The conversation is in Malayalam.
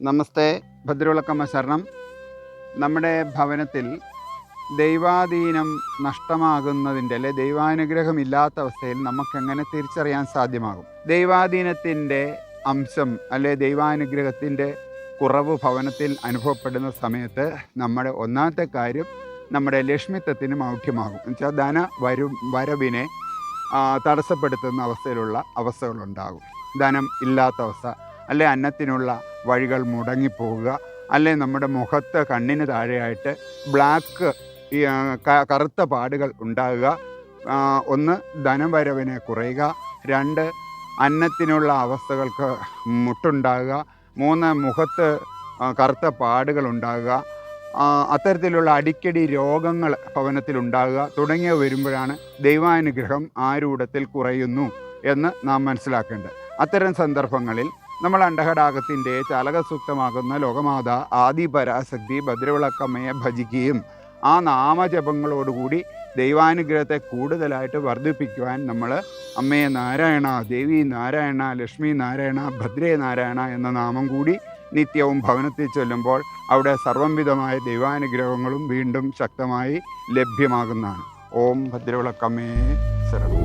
നമസ്തേ ഭദ്രവിളക്കമ്മ ശരണം. നമ്മുടെ ഭവനത്തിൽ ദൈവാധീനം നഷ്ടമാകുന്നതിന്റെ അല്ലെ ദൈവാനുഗ്രഹം ഇല്ലാത്ത അവസ്ഥയിൽ നമുക്ക് എങ്ങനെ തിരിച്ചറിയാൻ സാധ്യമാകും? ദൈവാധീനത്തിന്റെ അംശം അല്ലെ ദൈവാനുഗ്രഹത്തിന്റെ കുറവ് ഭവനത്തിൽ അനുഭവപ്പെടുന്ന സമയത്ത് നമ്മുടെ ഒന്നാമത്തെ കാര്യം നമ്മുടെ ലക്ഷ്മിത്വത്തിന് മൗഢ്യമാകും. എന്നുവെച്ചാൽ ധന വരും വരവിനെ തടസ്സപ്പെടുത്തുന്ന അവസ്ഥയിലുള്ള അവസ്ഥകളുണ്ടാകും. ധനം ഇല്ലാത്ത അവസ്ഥ അല്ലെ അന്നത്തിനുള്ള വഴികൾ മുടങ്ങിപ്പോവുക. അല്ലെ നമ്മുടെ മുഖത്ത് കണ്ണിന് താഴെയായിട്ട് ബ്ലാക്ക് ഈ, കറുത്ത പാടുകൾ ഉണ്ടാകുക. ഒന്ന് ധനവരവിനെ കുറയുക. രണ്ട് അന്നത്തിനുള്ള അവസ്ഥകൾക്ക് മുട്ടുണ്ടാകുക. മൂന്ന് മുഖത്ത് കറുത്ത പാടുകൾ ഉണ്ടാകുക. അത്തരത്തിലുള്ള അടിക്കടി രോഗങ്ങൾ ഭവനത്തിൽ ഉണ്ടാകുക. തുടങ്ങിയവ വരുമ്പോഴാണ് ദൈവാനുഗ്രഹം ആ രൂപത്തിൽ കുറയുന്നു എന്ന് നാം മനസ്സിലാക്കേണ്ടത്. അത്തരം സന്ദർഭങ്ങളിൽ നമ്മൾ അണ്ടഹടാകത്തിന്റെ ചാലകസൂക്തമാകുന്ന ലോകമാത ആദിപരാശക്തി ഭദ്രവിളക്കമ്മയെ ഭജിക്കുകയും ആ നാമജപങ്ങളോടുകൂടി ദൈവാനുഗ്രഹത്തെ കൂടുതലായിട്ട് വർദ്ധിപ്പിക്കുവാൻ നമ്മൾ അമ്മയെ നാരായണ ദേവി നാരായണ ലക്ഷ്മി നാരായണ ഭദ്രേ നാരായണ എന്ന നാമം കൂടി നിത്യവും ഭവനത്തിൽ ചൊല്ലുമ്പോൾ അവിടെ സർവംവിധമായ ദൈവാനുഗ്രഹങ്ങളും വീണ്ടും ശക്തമായി ലഭ്യമാകുന്നതാണ്. ഓം ഭദ്രവിളക്കമ്മേ ശരണം.